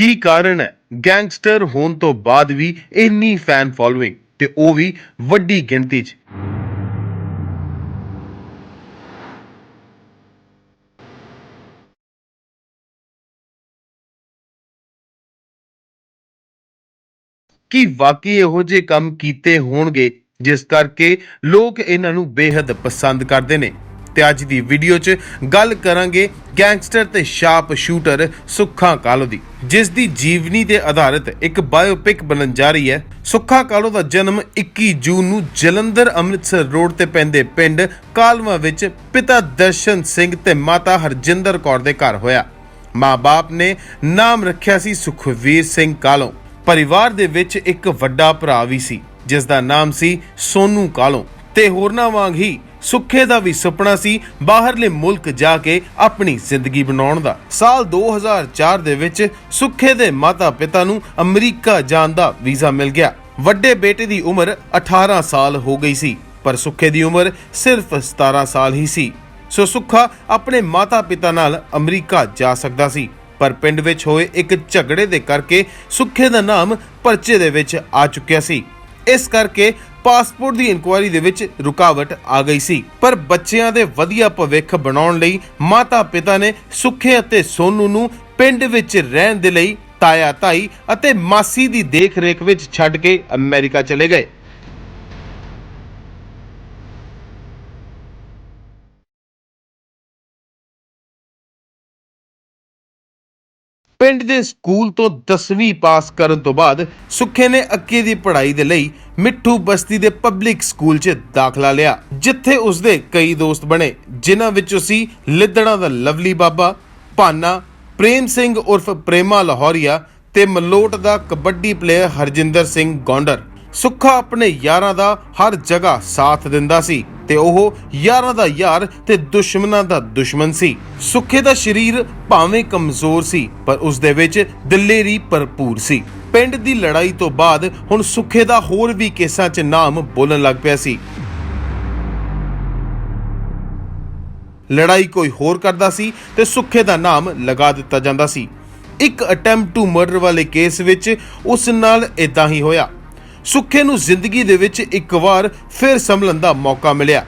ਕੀ ਕਾਰਨ ਹੈ? ਗੈਂਗਸਟਰ ਹੋਣ ਤੋਂ ਬਾਅਦ ਵੀ ਇੰਨੀ ਫੈਨ ਫਾਲੋਇੰਗ ਤੇ ਉਹ ਵੀ ਵੱਡੀ ਗਿਣਤੀ 'ਚ। ਕੀ ਵਾਕਈ ਇਹੋ ਜਿਹੇ ਕੰਮ ਕੀਤੇ ਹੋਣਗੇ ਜਿਸ ਕਰਕੇ ਲੋਕ ਇਹਨਾਂ ਨੂੰ ਬੇਹੱਦ ਪਸੰਦ ਕਰਦੇ ਨੇ? ਤੇ ਅੱਜ ਦੀ ਵੀਡੀਓ 'ਚ ਗੱਲ ਕਰਾਂਗੇ ਗੈਂਗਸਟਰ ਤੇ ਸ਼ਾਰਪ ਸ਼ੂਟਰ ਸੁੱਖਾ ਕਾਲੋ ਦੀ, ਜਿਸ ਦੀ ਜੀਵਨੀ ਤੇ ਆਧਾਰਿਤ ਇੱਕ ਬਾਇਓਪਿਕ ਬਣਨ ਜਾ ਰਹੀ ਹੈ। ਸੁੱਖਾ ਕਾਲੋ ਦਾ ਜਨਮ 21 ਜੂਨ ਨੂੰ ਜਲੰਧਰ ਅੰਮ੍ਰਿਤਸਰ ਰੋਡ ਤੇ ਪੈਂਦੇ ਪਿੰਡ ਕਾਲਵਾ ਵਿੱਚ ਪਿਤਾ ਦਰਸ਼ਨ ਸਿੰਘ ਤੇ ਮਾਤਾ ਹਰਜਿੰਦਰ ਕੌਰ ਦੇ ਘਰ ਹੋਇਆ। ਮਾਂ-ਬਾਪ ਨੇ ਨਾਮ ਰੱਖਿਆ ਸੀ ਸੁਖਵੀਰ ਸਿੰਘ ਕਾਲੋ। ਪਰਿਵਾਰ ਦੇ ਵਿੱਚ ਇੱਕ ਵੱਡਾ ਭਰਾ ਵੀ ਸੀ ਜਿਸ ਦਾ ਨਾਮ ਸੀ ਸੋਨੂ ਕਾਲੋ। ਤੇ ਹੋਰਨਾਂ ਵਾਂਗ ਹੀ ਸੁੱਖੇ ਦਾ ਵੀ ਸੁਪਨਾ ਸੀ ਬਾਹਰਲੇ ਮੁਲਕ ਜਾ ਕੇ ਆਪਣੀ ਜ਼ਿੰਦਗੀ ਬਣਾਉਣ ਦਾ। ਸਾਲ 2004 ਦੇ ਵਿੱਚ ਸੁੱਖੇ ਦੇ ਮਾਤਾ-ਪਿਤਾ ਨੂੰ ਅਮਰੀਕਾ ਜਾਣ ਦਾ ਵੀਜ਼ਾ ਮਿਲ ਗਿਆ। ਵੱਡੇ ਬੇਟੇ ਦੀ ਉਮਰ 18 ਸਾਲ ਹੋ ਗਈ ਸੀ, ਪਰ ਸੁੱਖੇ ਦੀ ਉਮਰ ਸਿਰਫ 17 ਸਾਲ ਹੀ ਸੀ। ਸੋ ਸੁੱਖਾ ਆਪਣੇ ਮਾਤਾ-ਪਿਤਾ ਨਾਲ ਅਮਰੀਕਾ ਜਾ ਸਕਦਾ ਸੀ, ਪਰ ਪਿੰਡ ਵਿੱਚ ਹੋਏ ਇੱਕ ਝਗੜੇ ਦੇ ਕਰਕੇ ਸੁੱਖੇ ਦਾ ਨਾਮ ਪਰਚੇ ਦੇ ਵਿੱਚ ਆ ਚੁੱਕਿਆ ਸੀ। ਇਸ ਕਰਕੇ ਪਾਸਪੋਰਟ ਦੀ ਇਨਕੁਆਇਰੀ ਦੇ ਵਿੱਚ ਰੁਕਾਵਟ ਆ ਗਈ ਸੀ। ਪਰ ਬੱਚਿਆਂ ਦੇ ਵਧੀਆ ਭਵਿੱਖ ਬਣਾਉਣ ਲਈ ਮਾਤਾ-ਪਿਤਾ ਨੇ ਸੁੱਖੇ ਅਤੇ ਸੋਨੂ ਨੂੰ ਪਿੰਡ ਵਿੱਚ ਰਹਿਣ ਦੇ ਲਈ ਤਾਇਆ ਤਾਈ ਅਤੇ ਮਾਸੀ ਦੀ ਦੇਖ-ਰੇਖ ਵਿੱਚ ਛੱਡ ਕੇ ਅਮਰੀਕਾ ਚਲੇ ਗਏ। ਪਿੰਡ ਦੇ ਸਕੂਲ ਤੋਂ 10ਵੀਂ ਪਾਸ ਕਰਨ ਤੋਂ ਬਾਅਦ ਸੁੱਖੇ ਨੇ ਅੱਗੇ ਦੀ ਪੜ੍ਹਾਈ ਦੇ ਲਈ ਮਿੱਠੂ ਬਸਤੀ ਦੇ ਪਬਲਿਕ ਸਕੂਲ 'ਚ ਦਾਖਲਾ ਲਿਆ, ਜਿੱਥੇ ਉਸਦੇ ਕਈ ਦੋਸਤ ਬਣੇ, ਜਿਨ੍ਹਾਂ ਵਿੱਚ ਸੀ ਲਿੱਦੜਾਂ ਦਾ ਲਵਲੀ ਬਾਬਾ, ਭਾਨਾ, ਪ੍ਰੇਮ ਸਿੰਘ ਉਰਫ ਪ੍ਰੇਮਾ ਲਾਹੌਰੀਆ ਤੇ ਮਲੋਟ ਦਾ ਕਬੱਡੀ ਪਲੇਅਰ ਹਰਜਿੰਦਰ ਸਿੰਘ ਗੌਂਡਰ। ਸੁੱਖਾ ਆਪਣੇ ਯਾਰਾਂ ਦਾ ਹਰ ਜਗ੍ਹਾ ਸਾਥ ਦਿੰਦਾ ਸੀ ਤੇ ਉਹ ਯਾਰਾਂ ਦਾ ਯਾਰ ਤੇ ਦੁਸ਼ਮਣਾਂ ਦਾ ਦੁਸ਼ਮਣ ਸੀ। ਸੁੱਖੇ ਦਾ ਸਰੀਰ ਭਾਵੇਂ ਕਮਜ਼ੋਰ ਸੀ, ਪਰ ਉਸ ਦੇ ਵਿੱਚ ਦਿਲੇਰੀ ਭਰਪੂਰ ਸੀ। ਪਿੰਡ ਦੀ ਲੜਾਈ ਤੋਂ ਬਾਅਦ ਹੁਣ ਸੁੱਖੇ ਦਾ ਹੋਰ ਵੀ ਕੇਸਾਂ 'ਚ ਨਾਮ ਬੋਲਣ ਲੱਗ ਪਿਆ ਸੀ। ਲੜਾਈ ਕੋਈ ਹੋਰ ਕਰਦਾ ਸੀ ਤੇ ਸੁੱਖੇ ਦਾ ਨਾਮ ਲਗਾ ਦਿੱਤਾ ਜਾਂਦਾ ਸੀ। ਇੱਕ ਅਟੈਂਪਟ ਟੂ ਮਰਡਰ ਵਾਲੇ ਕੇਸ ਵਿੱਚ ਉਸ ਨਾਲ ਇਦਾਂ ਹੀ ਹੋਇਆ। ਸੁੱਖੇ ਨੂੰ ਜ਼ਿੰਦਗੀ ਦੇ ਵਿੱਚ ਇੱਕ ਵਾਰ ਫਿਰ ਸੰਭਲਣ ਦਾ ਮੌਕਾ ਮਿਲਿਆ।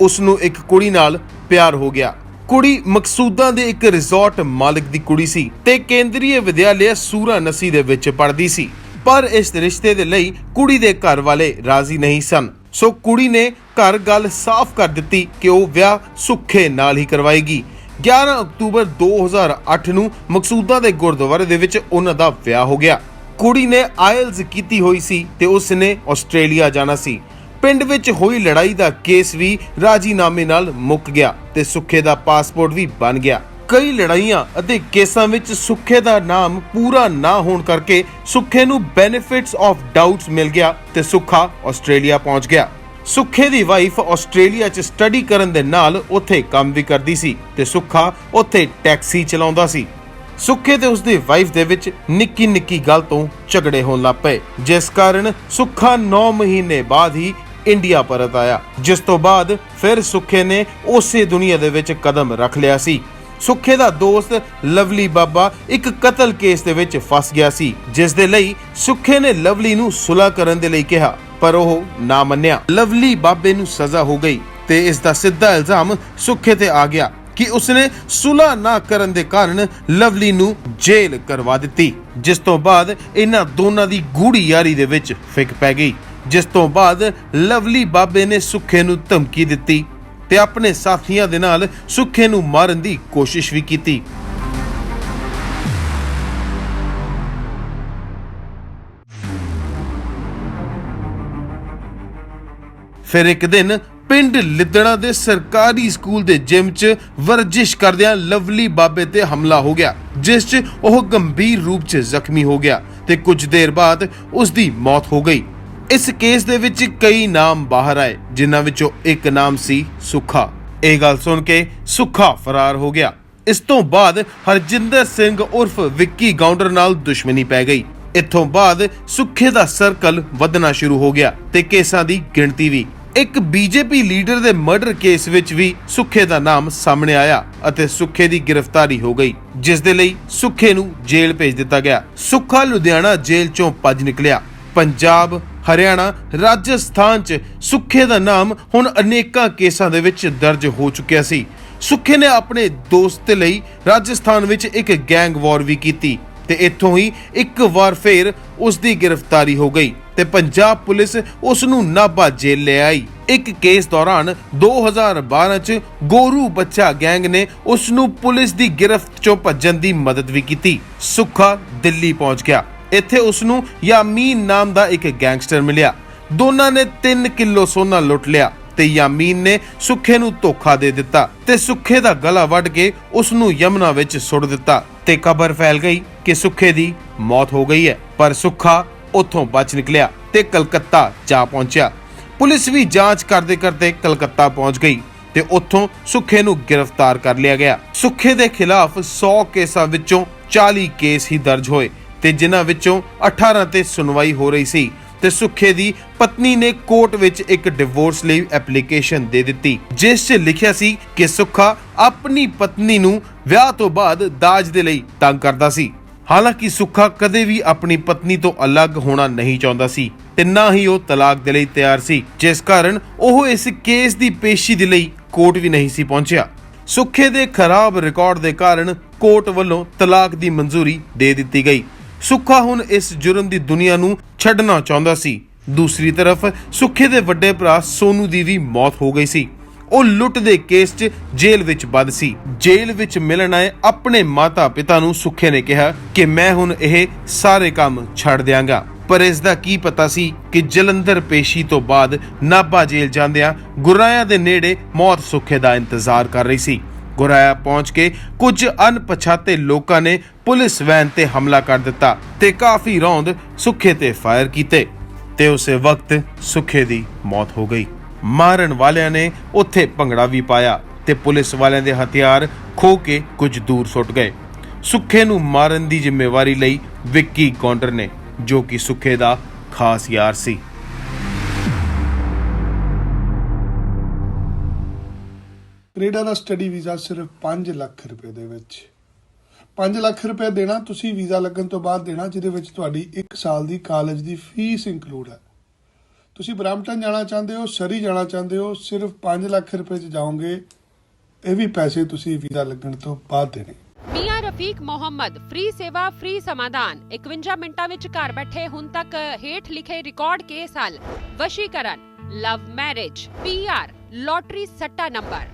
ਉਸ ਨੂੰ ਇੱਕ ਕੁੜੀ ਨਾਲ ਪਿਆਰ ਹੋ ਗਿਆ। ਕੁੜੀ ਮਕਸੂਦਾਂ ਦੇ ਇੱਕ ਰਿਜ਼ੋਰਟ ਮਾਲਕ ਦੀ ਕੁੜੀ ਸੀ ਤੇ ਕੇਂਦਰੀ ਵਿਦਿਆਲਿਆ ਸੂਰਾ ਨਸੀ ਦੇ ਵਿੱਚ ਪੜ੍ਹਦੀ ਸੀ। ਪਰ ਇਸ ਰਿਸ਼ਤੇ ਦੇ ਲਈ ਕੁੜੀ ਦੇ ਘਰ ਵਾਲੇ ਰਾਜ਼ੀ ਨਹੀਂ ਸਨ। ਸੋ ਕੁੜੀ ਨੇ ਘਰ ਗੱਲ ਸਾਫ਼ ਕਰ ਦਿੱਤੀ ਕਿ ਉਹ ਵਿਆਹ ਸੁੱਖੇ ਨਾਲ ਹੀ ਕਰਵਾਏਗੀ। 11 ਅਕਤੂਬਰ 2008 ਨੂੰ ਮਕਸੂਦਾਂ ਦੇ ਗੁਰਦੁਆਰੇ ਦੇ ਵਿੱਚ ਉਹਨਾਂ ਦਾ ਵਿਆਹ ਹੋ ਗਿਆ। ਕੁੜੀ ਨੇ ਆਇਲਸ ਕੀਤੀ ਹੋਈ ਸੀ ਤੇ ਉਸ ਨੇ ਆਸਟ੍ਰੇਲੀਆ ਜਾਣਾ ਸੀ। ਪਿੰਡ ਵਿੱਚ ਹੋਈ ਲੜਾਈ ਦਾ ਕੇਸ ਵੀ ਰਾਜੀਨਾਮੇ ਨਾਲ ਮੁੱਕ ਗਿਆ ਤੇ ਸੁੱਖੇ ਦਾ ਪਾਸਪੋਰਟ ਵੀ ਬਣ ਗਿਆ। ਕਈ ਲੜਾਈਆਂ ਅਤੇ ਕੇਸਾਂ ਵਿੱਚ ਸੁੱਖੇ ਦਾ ਨਾਮ ਪੂਰਾ ਨਾ ਹੋਣ ਕਰਕੇ ਸੁੱਖੇ ਨੂੰ ਬੈਨੀਫਿਟਸ ਆਫ ਡਾਊਟਸ ਮਿਲ ਗਿਆ ਤੇ ਸੁੱਖਾ ਆਸਟ੍ਰੇਲੀਆ ਪਹੁੰਚ ਗਿਆ। ਸੁੱਖੇ ਦੀ ਵਾਈਫ ਆਸਟ੍ਰੇਲੀਆ 'ਚ ਸਟੱਡੀ ਕਰਨ ਦੇ ਨਾਲ ਉੱਥੇ ਕੰਮ ਵੀ ਕਰਦੀ ਸੀ ਤੇ ਸੁੱਖਾ ਉੱਥੇ ਟੈਕਸੀ ਚਲਾਉਂਦਾ ਸੀ। ਸੁੱਖੇ ਤੇ ਉਸਦੀ ਵਾਈਫ ਦੇ ਵਿੱਚ ਨਿੱਕੀ ਨਿੱਕੀ ਗੱਲ ਤੋਂ ਝਗੜੇ ਹੋਣ ਲੱਗ ਪਏ, ਜਿਸ ਕਾਰਨ ਸੁੱਖਾ 9 ਮਹੀਨੇ ਬਾਅਦ ਹੀ ਇੰਡੀਆ ਪਰਤ ਆਇਆ, ਜਿਸ ਤੋਂ ਬਾਅਦ ਫਿਰ ਸੁੱਖੇ ਨੇ ਉਸੇ ਦੁਨੀਆ ਦੇ ਵਿੱਚ ਕਦਮ ਰੱਖ ਲਿਆ ਸੀ। ਸੁੱਖੇ ਦਾ ਦੋਸਤ ਲਵਲੀ ਬਾਬਾ ਇੱਕ ਕਤਲ ਕੇਸ ਦੇ ਵਿੱਚ ਫਸ ਗਿਆ ਸੀ, ਜਿਸ ਦੇ ਲਈ ਸੁੱਖੇ ਨੇ ਲਵਲੀ ਨੂੰ ਸੁਲ੍ਹਾ ਕਰਨ ਦੇ ਲਈ ਕਿਹਾ, ਪਰ ਉਹ ਨਾ ਮੰਨਿਆ। ਲਵਲੀ ਬਾਬੇ ਨੂੰ ਸਜ਼ਾ ਹੋ ਗਈ ਤੇ ਇਸ ਦਾ ਸਿੱਧਾ ਇਲਜ਼ਾਮ ਸੁੱਖੇ ਤੇ ਆ ਗਿਆ। ਕਿ ਉਸਨੇ ਸੁਲ੍ਹਾ ਨਾ ਕਰਨ ਦੇ ਕਾਰਨ ਲਵਲੀ ਨੂੰ ਜੇਲ੍ਹ ਕਰਵਾ ਦਿੱਤੀ, ਜਿਸ ਤੋਂ ਬਾਅਦ ਇਹਨਾਂ ਦੋਨਾਂ ਦੀ ਗੂੜੀ ਯਾਰੀ ਦੇ ਵਿੱਚ ਫਿਕ ਪੈ ਗਈ, ਜਿਸ ਤੋਂ ਬਾਅਦ ਲਵਲੀ ਬਾਬੇ ਨੇ ਸੁੱਖੇ ਨੂੰ ਧਮਕੀ ਦਿੱਤੀ ਤੇ ਆਪਣੇ ਸਾਥੀਆਂ ਦੇ ਨਾਲ ਸੁੱਖੇ ਨੂੰ ਮਾਰਨ ਦੀ ਕੋਸ਼ਿਸ਼ ਵੀ ਕੀਤੀ। ਫਿਰ ਇੱਕ ਦਿਨ ਪਿੰਡ ਲਿੱਦੜਾ ਦੇ ਸਰਕਾਰੀ ਸਕੂਲ ਦੇ ਜਿਮ 'ਚ ਵਰਜਿਸ਼ ਕਰਦਿਆਂ ਲਵਲੀ ਬਾਬੇ ਤੇ ਹਮਲਾ ਹੋ ਗਿਆ, ਜਿਸ 'ਚ ਉਹ ਗੰਭੀਰ ਰੂਪ 'ਚ ਜ਼ਖਮੀ ਹੋ ਗਿਆ ਤੇ ਕੁਝ ਦੇਰ ਬਾਅਦ ਉਸ ਦੀ ਮੌਤ ਹੋ ਗਈ। ਇਸ ਕੇਸ ਦੇ ਵਿੱਚ ਕਈ ਨਾਮ ਬਾਹਰ ਆਏ, ਜਿਨ੍ਹਾਂ ਵਿੱਚੋਂ ਇੱਕ ਨਾਮ ਸੀ ਸੁੱਖਾ। ਇਹ ਗੱਲ ਸੁਣ ਕੇ ਸੁੱਖਾ ਫਰਾਰ ਹੋ ਗਿਆ। ਇਸ ਤੋਂ ਬਾਅਦ ਹਰਜਿੰਦਰ ਸਿੰਘ ਉਰਫ ਵਿੱਕੀ ਗਾਉਂਡਰ ਨਾਲ ਦੁਸ਼ਮਣੀ ਪੈ ਗਈ। ਇੱਥੋਂ ਬਾਅਦ ਸੁੱਖੇ ਦਾ ਸਰਕਲ ਵਧਣਾ ਸ਼ੁਰੂ ਹੋ ਗਿਆ ਤੇ ਕੇਸਾਂ ਦੀ ਗਿਣਤੀ ਵੀ। ਇੱਕ ਬੀਜੇਪੀ ਲੀਡਰ ਦੇ ਮਰਡਰ ਕੇਸ ਵਿੱਚ ਵੀ ਸੁੱਖੇ ਦਾ ਨਾਮ ਸਾਹਮਣੇ ਆਇਆ ਅਤੇ ਸੁੱਖੇ ਦੀ ਗ੍ਰਿਫਤਾਰੀ ਹੋ ਗਈ, ਜਿਸ ਦੇ ਲਈ ਸੁੱਖੇ ਨੂੰ ਜੇਲ੍ਹ ਭੇਜ ਦਿੱਤਾ ਗਿਆ। ਸੁੱਖਾ ਲੁਧਿਆਣਾ ਜੇਲ੍ਹ ਚੋਂ ਭੱਜ ਨਿਕਲਿਆ। ਪੰਜਾਬ, ਹਰਿਆਣਾ, ਰਾਜਸਥਾਨ 'ਚ ਸੁੱਖੇ ਦਾ ਨਾਮ ਹੁਣ ਅਨੇਕਾਂ ਕੇਸਾਂ ਦੇ ਵਿੱਚ ਦਰਜ ਹੋ ਚੁੱਕਿਆ ਸੀ। ਸੁੱਖੇ ਨੇ ਆਪਣੇ ਦੋਸਤ ਲਈ ਰਾਜਸਥਾਨ ਵਿੱਚ ਇੱਕ ਗੈਂਗ ਵਾਰ ਵੀ ਕੀਤੀ ਤੇ ਇੱਥੋਂ ਹੀ ਇੱਕ ਵਾਰ ਫੇਰ ਉਸ ਦੀ ਗ੍ਰਿਫਤਾਰੀ ਹੋ ਗਈ। ਤੇ ਪੰਜਾਬ ਪੁਲਿਸ ਉਸ ਨੂੰ ਨਾਭਾ ਜੇਲ੍ਹ ਲੈ ਆਈ। ਇੱਕ ਕੇਸ ਦੌਰਾਨ 2012 ਚ ਗੋਰੂ ਬੱਚਾ ਗੈਂਗ ਨੇ ਉਸ ਨੂੰ ਪੁਲਿਸ ਦੀ ਗ੍ਰਿਫਤ ਚੋਂ ਭੱਜਣ ਦੀ ਮਦਦ ਵੀ ਕੀਤੀ। ਸੁੱਖਾ ਦਿੱਲੀ ਪਹੁੰਚ ਗਿਆ। ਇੱਥੇ ਉਸ ਨੂੰ ਯਾਮੀਨ ਨਾਮ ਦਾ ਇੱਕ ਗੈਂਗਸਟਰ ਮਿਲਿਆ। ਦੋਨਾਂ ਨੇ 3 ਕਿਲੋ ਸੋਨਾ ਲੁੱਟ ਲਿਆ ਤੇ ਯਾਮੀਨ ਨੇ ਸੁੱਖੇ ਨੂੰ ਧੋਖਾ ਦੇ ਦਿੱਤਾ ਤੇ ਸੁੱਖੇ ਦਾ ਗਲਾ ਵੱਢ ਕੇ ਉਸ ਨੂੰ ਯਮਨਾ ਵਿੱਚ ਸੁੱਟ ਦਿੱਤਾ ਤੇ ਖਬਰ ਫੈਲ ਗਈ ਕਿ ਸੁੱਖੇ ਦੀ ਮੌਤ ਹੋ ਗਈ ਹੈ। ਪਰ ਸੁੱਖਾ ਉੱਥੋਂ ਬਚ ਨਿਕਲਿਆ ਤੇ ਕਲਕੱਤਾ ਜਾ ਪਹੁੰਚਿਆ। ਪੁਲਿਸ ਵੀ ਜਾਂਚ ਕਰਦੇ ਕਰਦੇ ਕਲਕੱਤਾ ਪਹੁੰਚ ਗਈ ਤੇ ਉੱਥੋਂ ਸੁੱਖੇ ਨੂੰ ਗ੍ਰਿਫਤਾਰ ਕਰ ਲਿਆ ਗਿਆ। ਸੁੱਖੇ ਦੇ ਖਿਲਾਫ 100 ਕੇਸਾਂ ਵਿੱਚੋਂ 40 ਕੇਸ ਹੀ ਦਰਜ ਹੋਏ ਤੇ ਜਿਨ੍ਹਾਂ ਵਿੱਚੋਂ 18 ਤੇ ਸੁਣਵਾਈ ਹੋ ਰਹੀ ਸੀ ਤੇ ਸੁੱਖੇ ਦੀ ਪਤਨੀ ਨੇ ਕੋਰਟ ਵਿੱਚ ਇੱਕ ਡਿਵੋਰਸ ਲਈ ਐਪਲੀਕੇਸ਼ਨ ਦੇ ਦਿੱਤੀ, ਜਿਸ 'ਚ ਲਿਖਿਆ ਸੀ ਕਿ ਸੁੱਖਾ ਆਪਣੀ ਪਤਨੀ ਨੂੰ ਵਿਆਹ ਤੋਂ ਬਾਅਦ ਦਾਜ ਦੇ ਲਈ ਤੰਗ ਕਰਦਾ ਸੀ। ਹਾਲਾਂਕਿ ਸੁੱਖਾ ਕਦੇ ਵੀ ਆਪਣੀ ਪਤਨੀ ਤੋਂ ਅਲੱਗ ਹੋਣਾ ਨਹੀਂ ਚਾਹੁੰਦਾ ਸੀ ਤੇ ਨਾ ਹੀ ਉਹ ਤਲਾਕ ਦੇ ਲਈ ਤਿਆਰ ਸੀ, ਜਿਸ ਕਾਰਨ ਉਹ ਇਸ ਕੇਸ ਦੀ ਪੇਸ਼ੀ ਦੇ ਲਈ ਕੋਰਟ ਵੀ ਨਹੀਂ ਸੀ ਪਹੁੰਚਿਆ। ਸੁੱਖੇ ਦੇ ਖਰਾਬ ਰਿਕਾਰਡ ਦੇ ਕਾਰਨ ਕੋਰਟ ਵੱਲੋਂ ਤਲਾਕ ਦੀ ਮਨਜ਼ੂਰੀ ਦੇ ਦਿੱਤੀ ਗਈ। ਸੁੱਖਾ ਹੁਣ ਇਸ ਜੁਰਮ ਦੀ ਦੁਨੀਆ ਨੂੰ ਛੱਡਣਾ ਚਾਹੁੰਦਾ ਸੀ। ਦੂਸਰੀ ਤਰਫ, ਸੁੱਖੇ ਦੇ ਵੱਡੇ ਭਰਾ ਸੋਨੂ ਦੀ ਵੀ ਮੌਤ ਹੋ ਗਈ ਸੀ। ਉਹ ਲੁੱਟ ਦੇ ਕੇਸ 'ਚ ਜੇਲ੍ਹ ਵਿੱਚ ਬੰਦ ਸੀ। ਜੇਲ੍ਹ ਵਿੱਚ ਮਿਲਣ ਆਏ ਆਪਣੇ ਮਾਤਾ-ਪਿਤਾ ਨੂੰ ਸੁੱਖੇ ਨੇ ਕਿਹਾ ਕਿ ਮੈਂ ਹੁਣ ਇਹ ਸਾਰੇ ਕੰਮ ਛੱਡ ਦਿਆਂਗਾ। ਪਰ ਇਸ ਦਾ ਕੀ ਪਤਾ ਸੀ ਕਿ ਜਲੰਧਰ ਪੇਸ਼ੀ ਤੋਂ ਬਾਅਦ ਨਾਭਾ ਜੇਲ੍ਹ ਜਾਂਦਿਆਂ ਗੁਰਾਇਆ ਦੇ ਨੇੜੇ ਮੌਤ ਸੁੱਖੇ ਦਾ ਇੰਤਜ਼ਾਰ ਕਰ ਰਹੀ ਸੀ। ਗੁਰਾਇਆ ਪਹੁੰਚ ਕੇ ਕੁਝ ਅਣਪਛਾਤੇ ਲੋਕਾਂ ਨੇ ਪੁਲਿਸ ਵੈਨ ਤੇ ਹਮਲਾ ਕਰ ਦਿੱਤਾ ਤੇ ਕਾਫੀ ਰੌਂਦ ਸੁੱਖੇ ਤੇ ਫਾਇਰ ਕੀਤੇ ਤੇ ਉਸੇ ਵਕਤ ਸੁੱਖੇ ਦੀ ਮੌਤ ਹੋ ਗਈ। ਮਾਰਨ ਵਾਲਿਆਂ ਨੇ ਉੱਥੇ ਭੰਗੜਾ ਵੀ ਪਾਇਆ ਤੇ ਪੁਲਿਸ ਵਾਲਿਆਂ ਦੇ ਹਥਿਆਰ ਖੋ ਕੇ ਕੁਝ ਦੂਰ ਸੁੱਟ ਗਏ। ਸੁੱਖੇ ਨੂੰ ਮਾਰਨ ਦੀ ਜ਼ਿੰਮੇਵਾਰੀ ਲਈ ਵਿੱਕੀ ਗੌਂਡਰ ਨੇ, ਜੋ ਕਿ ਸੁੱਖੇ ਦਾ ਖਾਸ ਯਾਰ ਸੀ। ਕੈਨੇਡਾ ਦਾ ਸਟੱਡੀ ਵੀਜ਼ਾ ਸਿਰਫ 5 ਲੱਖ ਰੁਪਏ ਦੇ ਵਿੱਚ। 5 ਲੱਖ ਰੁਪਏ ਦੇਣਾ, ਤੁਸੀਂ ਵੀਜ਼ਾ ਲੱਗਣ ਤੋਂ ਬਾਅਦ ਦੇਣਾ, ਜਿਹਦੇ ਵਿੱਚ ਤੁਹਾਡੀ 1 ਸਾਲ ਦੀ ਕਾਲਜ ਦੀ ਫੀਸ ਇਨਕਲੂਡ ਹੈ। ਤੁਸੀਂ ਬ੍ਰੈਂਪਟਨ ਜਾਣਾ ਚਾਹੁੰਦੇ ਹੋ, ਸਰੀ ਜਾਣਾ ਚਾਹੁੰਦੇ ਹੋ, ਸਿਰਫ 5 ਲੱਖ ਰੁਪਏ ਚ ਜਾਓਗੇ, ਇਹ ਵੀ ਪੈਸੇ ਤੁਸੀਂ ਵੀਜ਼ਾ ਲੱਗਣ ਤੋਂ ਬਾਅਦ ਦੇਣੇ। ਮੀਆਂ ਰਫੀਕ ਮੁਹੰਮਦ, ਫ੍ਰੀ ਸੇਵਾ, ਫ੍ਰੀ ਸਮਾਧਾਨ 51 ਮਿੰਟਾਂ ਵਿੱਚ ਘਰ ਬੈਠੇ ਹੁਣ ਤੱਕ ਹੇਠ ਲਿਖੇ ਰਿਕਾਰਡ ਕੇਸ ਹੱਲ। ਵਸ਼ੀਕਰਨ, ਲਵ ਮੈਰਿਜ ਪੀਆਰ ਲੋਟਰੀ ਸੱਟਾ ਨੰਬਰ।